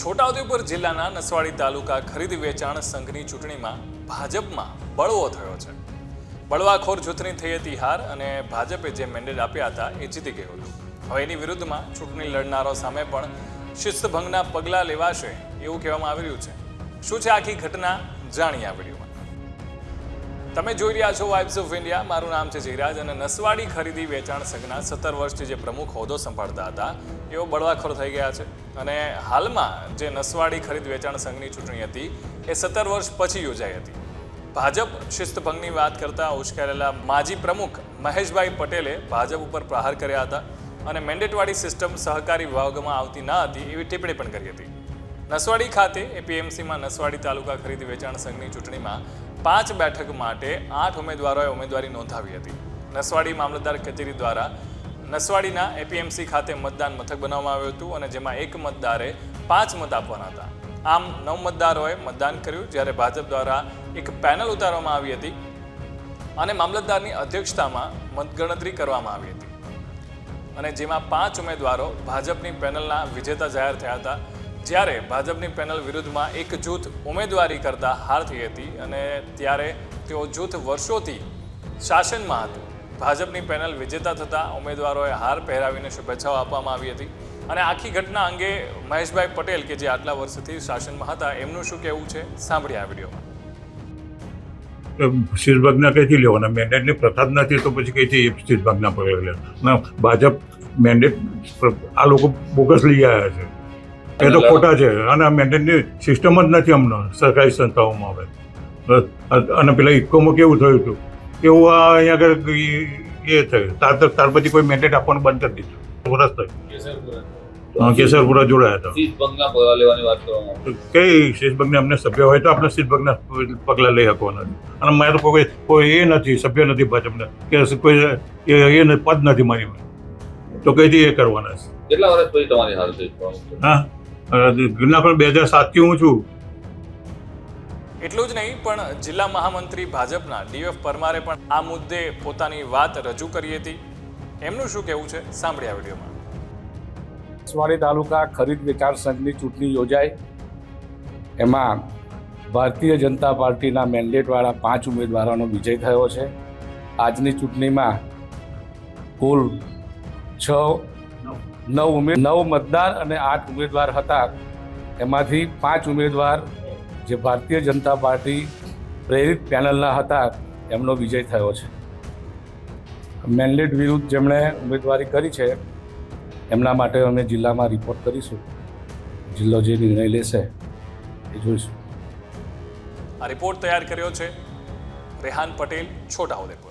છોટાઉદેપુર જિલ્લાના નસવાડી તાલુકા ખરીદ વેચાણ સંઘની ચૂંટણીમાં ભાજપમાં બળવો થયો છે. બળવાખોર જૂથની થઈ હતી હાર અને ભાજપે જે મેન્ડેટ આપ્યા હતા એ જીતી ગયું હતું. હવે એની વિરુદ્ધમાં ચૂંટણી લડનારો સામે પણ શિસ્તભંગના પગલાં લેવાશે એવું કહેવામાં આવી રહ્યું છે. શું છે આખી ઘટના? જાણીએ આ વિડીયોમાં. તમે જોઈ રહ્યા છો વાઇબ્સ ઓફ ઇન્ડિયા મારું નામ છે જયરાજ અને નસવાડી ખરીદી વેચાણ સંઘના સત્તર વર્ષથી જે પ્રમુખ હોદ્દો સંભાળતા હતા એઓ બળવાખોર થઈ ગયા છે. અને હાલમાં જે નસવાડી ખરીદ વેચાણ સંઘની ચૂંટણી હતી, એ સત્તર વર્ષ પછી યોજાઈ હતી. ભાજપ શિસ્તભંગની વાત કરતા ઉશ્કેરેલા માજી પ્રમુખ મહેશભાઈ પટેલે ભાજપ ઉપર પ્રહાર કર્યા હતા અને મેન્ડેટવાળી સિસ્ટમ સહકારી વિભાગમાં આવતી ન હતી એવી ટિપ્પણી પણ કરી હતી. નસવાડી ખાતે એપીએમસીમાં નસવાડી તાલુકા ખરીદ વેચાણ સંઘની ચૂંટણીમાં પાંચ બેઠક માટે આઠ ઉમેદવારોએ ઉમેદવારી નોંધાવી હતી. નસવાડી મામલતદાર કચેરી દ્વારા નસવાડીના એપીએમસી ખાતે મતદાન મથક બનાવવામાં આવ્યું હતું અને જેમાં એક મતદારે પાંચ મત આપવાના હતા. આમ નવ મતદારોએ મતદાન કર્યું જ્યારે ભાજપ દ્વારા એક પેનલ ઉતારવામાં આવી હતી અને મામલતદારની અધ્યક્ષતામાં મતગણતરી કરવામાં આવી હતી. અને જેમાં પાંચ ઉમેદવારો ભાજપની પેનલના વિજેતા જાહેર થયા હતા. જ્યારે ભાજપની પેનલ વિરુદ્ધમાં એક જૂથ ઉમેદવારી કરતા હાર થઈ હતી અને ત્યારે તેઓ જૂથ વર્ષોથી શાસનમાં હતું. ભાજપની પેનલ વિજેતા થતાં ઉમેદવારોએ હાર પહેરાવીને શુભેચ્છાઓ આપવામાં આવી હતી. અને આખી ઘટના અંગે મહેશભાઈ પટેલ, કે જે આટલા વર્ષથી શાસનમાં હતા, એમનું શું કહેવું છે? સાંભળ્યા આ વિડીયોમાં. શીરભાગના કઈથી લેવાના? મેન્ડેટની પ્રથા નથી, તો પછી કઈથી શીરભાગના પગલે લે ભાજપ મેન્ડેટ આ લોકો બોગસ લઈ આવ્યા છે. એ તો ખોટા છે. અને આ મેન્ડેટની સિસ્ટમ જ નથી હમણાં સરકારી સંસ્થાઓમાં હવે. અને પેલા ઇકોમાં કેવું થયું હતું? એવું આ અહીંયા આગળ એ થયું. તાર તાર પછી કોઈ મેન્ડેટ આપવાનું બંધ કરી દીધું. વરસ થયું. કેસરપુરા. જોડાયા હતા. કઈ શીશભગને અમને સભ્ય હોય તો આપણે શીશભગના પગલાં લઈ શકવાના અને મારે તો કોઈ કોઈ એ નથી સભ્ય નથી ભાજપના. કે કોઈ એ એ પદ નથી મારી તો કઈથી એ કરવાના છે? કેટલા વર્ષ પછી તમારી હાલ હા? ના પણ બે હજાર સાતથી હું છું. એટલું જ નહીં પણ જિલ્લા મહામંત્રી ભાજપના ડીએફ પરમારે પણ આ મુદ્દે પોતાની વાત રજૂ કરી હતી. એમનું શું કહેવું છે? સાંભળ્યા વિડીયોમાં. નસવાડી તાલુકા ખરીદ વિકાસ સંઘની ચૂંટણી યોજાઈ. એમાં ભારતીય જનતા પાર્ટીના મેન્ડેટવાળા પાંચ ઉમેદવારોનો વિજય થયો છે. આજની ચૂંટણીમાં કુલ છ નવ ઉમેદ, નવ મતદાર અને આઠ ઉમેદવાર હતા. એમાંથી પાંચ ઉમેદવાર જે ભારતીય જનતા પાર્ટી પ્રેરિત પેનલના હતા, એમનો વિજય થયો છે. મેન્ડેટ વિરુદ્ધ જેમણે ઉમેદવારી કરી છે, એમના માટે અમે જિલ્લામાં રિપોર્ટ કરીશું. જિલ્લો જે નિર્ણય લેશે એ જોઈશું. આ રિપોર્ટ તૈયાર કર્યો છે રેહાન પટેલ છોટાઉદેપુર